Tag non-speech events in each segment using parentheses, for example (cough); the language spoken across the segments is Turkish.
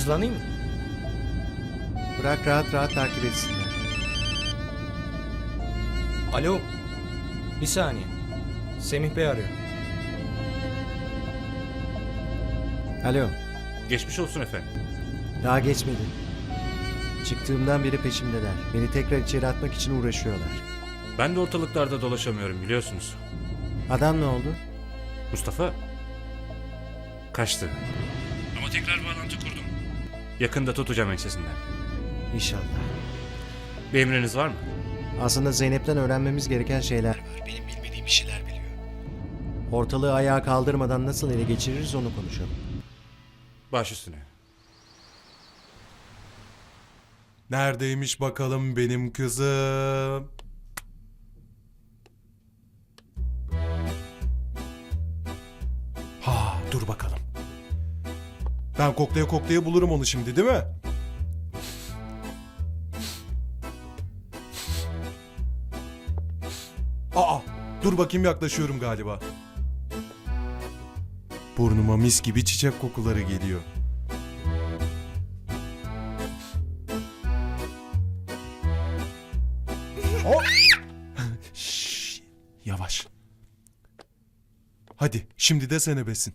Hızlanayım mı? Bırak rahat rahat takip etsinler. Alo. Bir saniye. Semih Bey arıyor. Alo. Geçmiş olsun efendim. Daha geçmedi. Çıktığımdan beri peşimdeler. Beni tekrar içeri atmak için uğraşıyorlar. Ben de ortalıklarda dolaşamıyorum biliyorsunuz. Adam ne oldu? Mustafa kaçtı. Ama tekrar bağlantı kurdum. Yakında tutacağım ensesinden. İnşallah. Bir emriniz var mı? Aslında Zeynep'ten öğrenmemiz gereken şeyler var. Benim bilmediğim bir şeyler biliyor. Ortalığı ayağa kaldırmadan nasıl ele geçiririz onu konuşalım. Baş üstüne. Neredeymiş bakalım benim kızım? Ben koklaya koklaya bulurum onu şimdi değil mi? Aa, dur bakayım yaklaşıyorum galiba. Burnuma mis gibi çiçek kokuları geliyor. Hop. (laughs) Şşş, yavaş. Hadi şimdi de sen ebesin.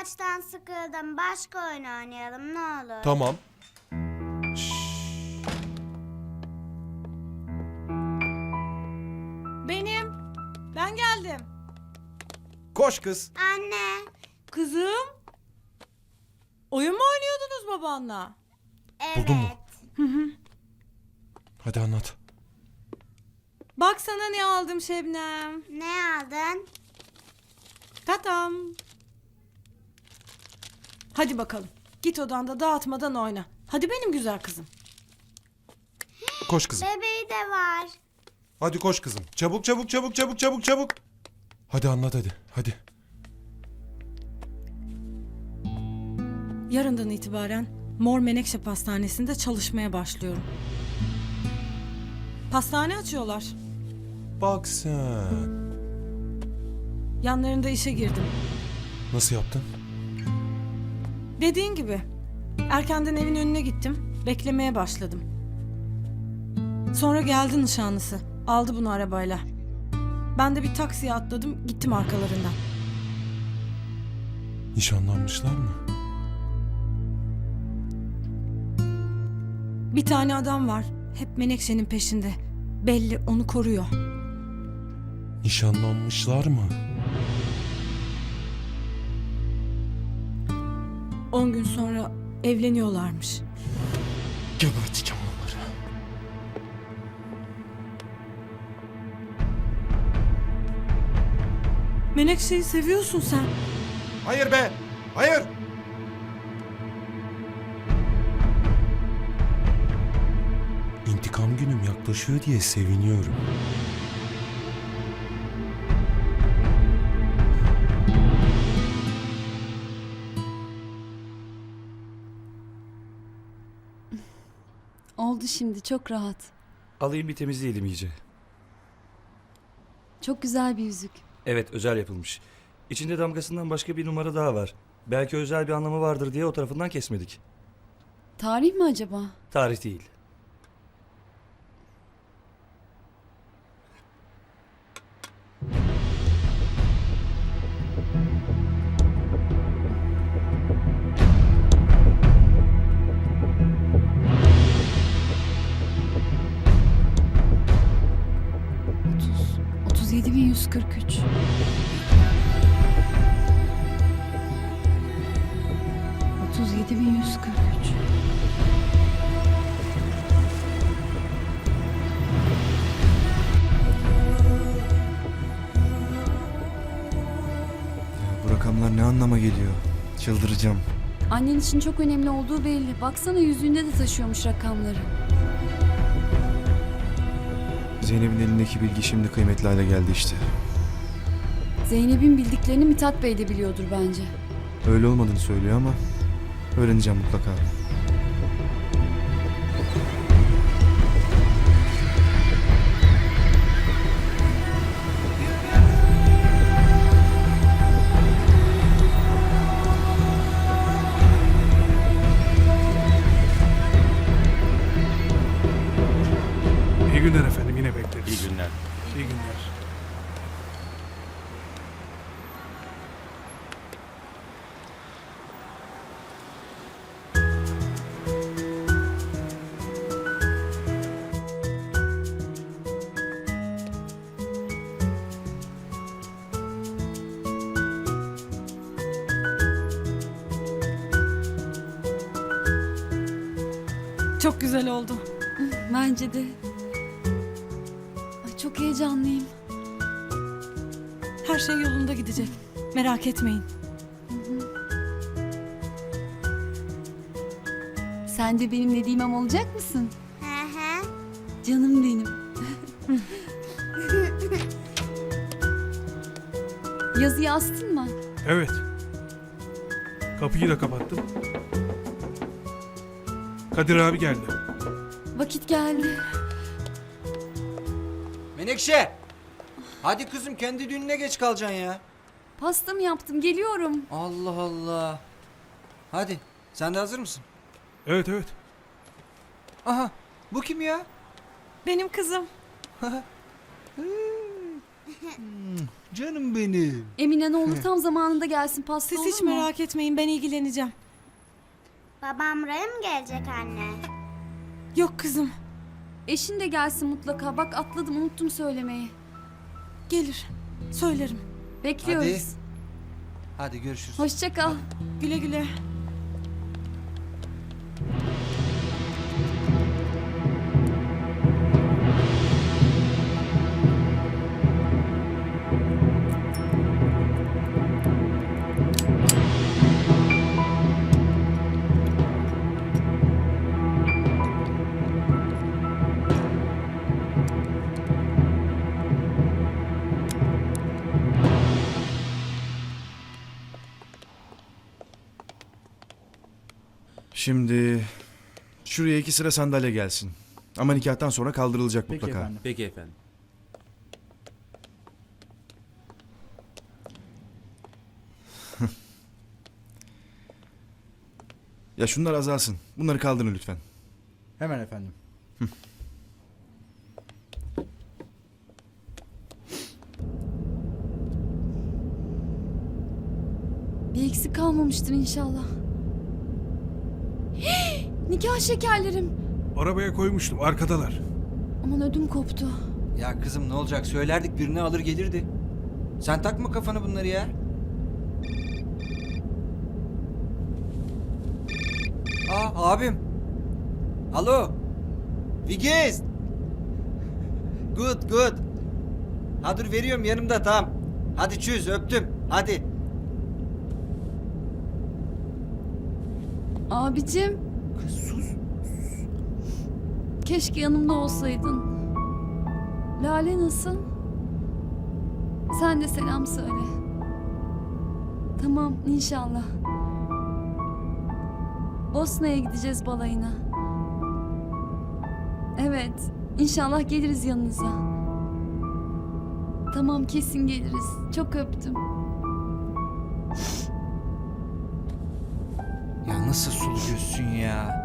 Saklambaçtan sıkıldım. Başka oyun oynayalım ne olur. Tamam. Benim. Ben geldim. Koş kız. Anne. Kızım. Oyun mu oynuyordunuz babanla? Evet. Buldun mu? Hadi anlat. Bak sana ne aldım Şebnem. Ne aldın? Tatam. Hadi bakalım. Git odanda dağıtmadan oyna. Hadi benim güzel kızım. Koş kızım. Bebeği de var. Hadi koş kızım. Çabuk çabuk çabuk çabuk çabuk çabuk. Hadi anlat hadi. Hadi. Yarından itibaren Mor Menekşe Pastanesi'nde çalışmaya başlıyorum. Pastane açıyorlar. Bak sen. Yanlarında işe girdim. Nasıl yaptın? Dediğin gibi. Erkenden evin önüne gittim. Beklemeye başladım. Sonra geldi nişanlısı. Aldı bunu arabayla. Ben de bir taksiye atladım. Gittim arkalarından. Nişanlanmışlar mı? Bir tane adam var. Hep Menekşe'nin peşinde. Belli onu koruyor. Nişanlanmışlar mı? On gün sonra evleniyorlarmış. Geberteceğim onları. Menekşe'yi seviyorsun sen. Hayır be. Hayır. İntikam günüm yaklaşıyor diye seviniyorum. Şimdi çok rahat. Alayım bir temizleyelim iyice. Çok güzel bir yüzük. Evet özel yapılmış. İçinde damgasından başka bir numara daha var. Belki özel bir anlamı vardır diye o tarafından kesmedik. Tarih mi acaba? Tarih değil. 37.143. Otuz yedi bin yüz kırk üç. Bu rakamlar ne anlama geliyor? Çıldıracağım. Annen için çok önemli olduğu belli. Baksana yüzüğünde de taşıyormuş rakamları. Zeynep'in elindeki bilgi şimdi kıymetli hale geldi işte. Zeynep'in bildiklerini Mithat Bey de biliyordur bence. Öyle olmadığını söylüyor ama öğreneceğim mutlaka. Çok güzel oldu. Bence de. Ay, çok heyecanlıyım. Her şey yolunda gidecek. Merak etmeyin. Sen de benim Nedimem olacak mısın? Hı hı. Canım benim. (laughs) Yazıyı astın mı? Evet. Kapıyı da kapattım. Kadir abi geldi. Vakit geldi. Menekşe! Hadi kızım kendi düğününe geç kalacaksın ya. Pasta mı yaptım? Geliyorum. Allah Allah. Hadi sen de hazır mısın? Evet evet. Aha bu kim ya? Benim kızım. Canım benim. Emine ne olur tam zamanında gelsin pasta Siz olur hiç mu? merak etmeyin ben ilgileneceğim. Babam buraya mı gelecek anne? Yok kızım. Eşin de gelsin mutlaka. Bak atladım unuttum söylemeyi. Gelir. Söylerim. Bekliyoruz. Hadi görüşürüz. Hoşça kal. Güle güle. Şimdi şuraya iki sıra sandalye gelsin. Ama nikahtan sonra kaldırılacak mutlaka. Peki efendim. (laughs) Ya şunlar azalsın. Bunları kaldırın lütfen. Hemen efendim. Bir eksik kalmamıştır inşallah. Nikah şekerlerim. Arabaya koymuştum arkadalar. Aman ödüm koptu. Ya kızım ne olacak söylerdik birini alır gelirdi. Sen takma kafanı bunları ya. Aa abim. Alo. Vigiz. Good good. Ha dur veriyorum yanımda tamam. Hadi çöz öptüm. Hadi. Abicim. Keşke yanımda olsaydın. Lale nasıl? Sen de selam söyle. Tamam inşallah. Bosna'ya gideceğiz balayına. Evet, inşallah geliriz yanınıza. Tamam kesin geliriz. Çok öptüm. Ya nasıl sulu gözsün ya.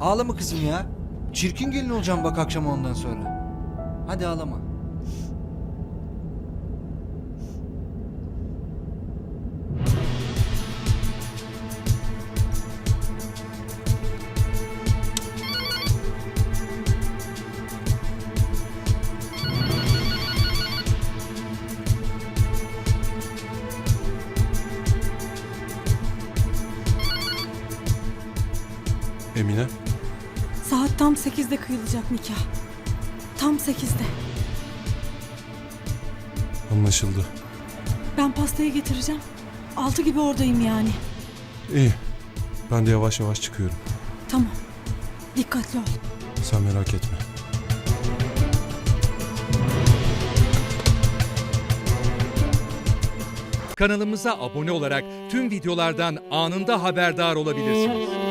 Ağlama kızım ya. Çirkin gelin olacağım bak akşam ondan sonra. Hadi ağlama. 8'de kıyılacak nikah. Tam 8'de. Anlaşıldı. Ben pastayı getireceğim. 6 gibi oradayım yani. İyi. Ben de yavaş yavaş çıkıyorum. Tamam. Dikkatli ol. Sen merak etme. Kanalımıza abone olarak tüm videolardan anında haberdar olabilirsiniz.